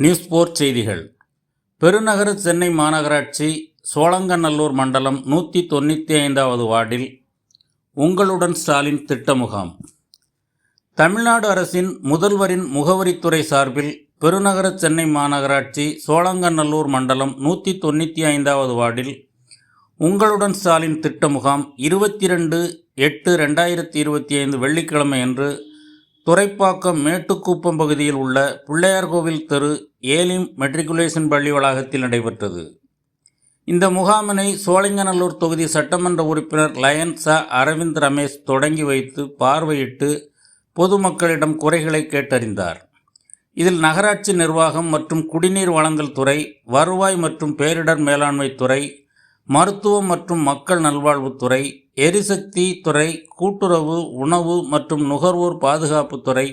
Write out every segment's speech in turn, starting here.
News போர் செய்திகள். பெருநகர சென்னை மாநகராட்சி சோழங்கநல்லூர் மண்டலம் நூற்றி தொண்ணூற்றி ஐந்தாவது வார்டில் உங்களுடன் ஸ்டாலின் திட்ட முகாம் தமிழ்நாடு அரசின் முதல்வரின் முகவரித்துறை சார்பில் பெருநகர சென்னை மாநகராட்சி சோழங்கநல்லூர் மண்டலம் நூற்றி தொண்ணூற்றி ஐந்தாவது வார்டில் உங்களுடன் ஸ்டாலின் திட்ட முகாம் இருபத்தி ரெண்டு எட்டு ரெண்டாயிரத்தி இருபத்தி ஐந்து வெள்ளிக்கிழமை அன்று துறைப்பாக்கம் மேட்டுக்குப்பம் பகுதியில் உள்ள பிள்ளையார்கோவில் தெரு ஏலிம் மெட்ரிகுலேஷன் பள்ளி வளாகத்தில் நடைபெற்றது. இந்த முகாமினை சோழிங்கநல்லூர் தொகுதி சட்டமன்ற உறுப்பினர் லயன் ச. அரவிந்த் ரமேஷ் தொடங்கி வைத்து பார்வையிட்டு பொதுமக்களிடம் குறைகளை கேட்டறிந்தார். இதில் நகராட்சி நிர்வாகம் மற்றும் குடிநீர் வழங்கல் துறை வருவாய் மற்றும் பேரிடர் மேலாண்மை துறை மருத்துவம் மற்றும் மக்கள் நல்வாழ்வுத்துறை எரிசக்தி துறை கூட்டுறவு உணவு மற்றும் நுகர்வோர் பாதுகாப்பு துறை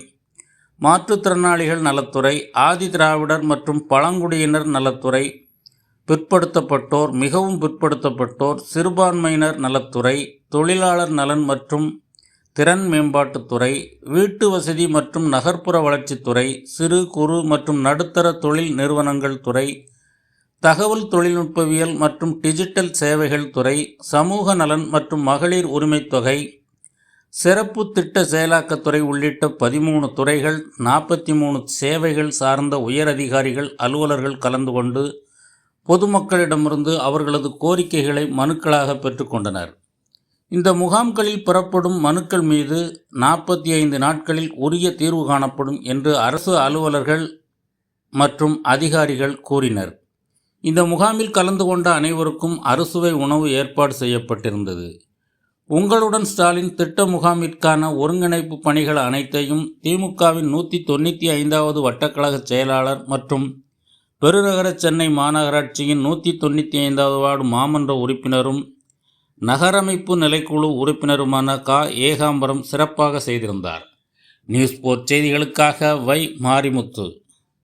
மாற்றுத்திறனாளிகள் நலத்துறை ஆதி திராவிடர் மற்றும் பழங்குடியினர் நலத்துறை பிற்படுத்தப்பட்டோர் மிகவும் பிற்படுத்தப்பட்டோர் சிறுபான்மையினர் நலத்துறை தொழிலாளர் நலன் மற்றும் திறன் மேம்பாட்டுத்துறை வீட்டு வசதி மற்றும் நகர்ப்புற வளர்ச்சித்துறை சிறு குறு மற்றும் நடுத்தர தொழில் நிறுவனங்கள் துறை தகவல் தொழில்நுட்பவியல் மற்றும் டிஜிட்டல் சேவைகள் துறை சமூக நலன் மற்றும் மகளிர் உரிமைத் தொகை சிறப்பு திட்ட செயலாக்கத்துறை உள்ளிட்ட பதிமூணு துறைகள் நாற்பத்தி மூணு சேவைகள் சார்ந்த உயர் அதிகாரிகள் அலுவலர்கள் கலந்து கொண்டு பொதுமக்களிடமிருந்து அவர்களது கோரிக்கைகளை மனுக்களாக பெற்றுக்கொண்டனர் இந்த முகாம்களில் பெறப்படும் மனுக்கள் மீது நாற்பத்தி ஐந்து நாட்களில் உரிய தீர்வு காணப்படும் என்று அரசு அலுவலர்கள் மற்றும் அதிகாரிகள் கூறினர். இந்த முகாமில் கலந்து கொண்ட அனைவருக்கும் அறுசுவை உணவு ஏற்பாடு செய்யப்பட்டிருந்தது. உங்களுடன் ஸ்டாலின் திட்ட முகாமிற்கான ஒருங்கிணைப்பு பணிகள் அனைத்தையும் திமுகவின் நூற்றி தொண்ணூற்றி ஐந்தாவது வட்டக்கழக செயலாளர் மற்றும் பெருநகர சென்னை மாநகராட்சியின் நூற்றி தொண்ணூற்றி ஐந்தாவது வார்டு மாமன்ற உறுப்பினரும் நகரமைப்பு நிலைக்குழு உறுப்பினருமான கா. ஏகாம்பரம் சிறப்பாக செய்திருந்தார். நியூஸ் போர்ட் செய்திகளுக்காக வை மாரிமுத்து.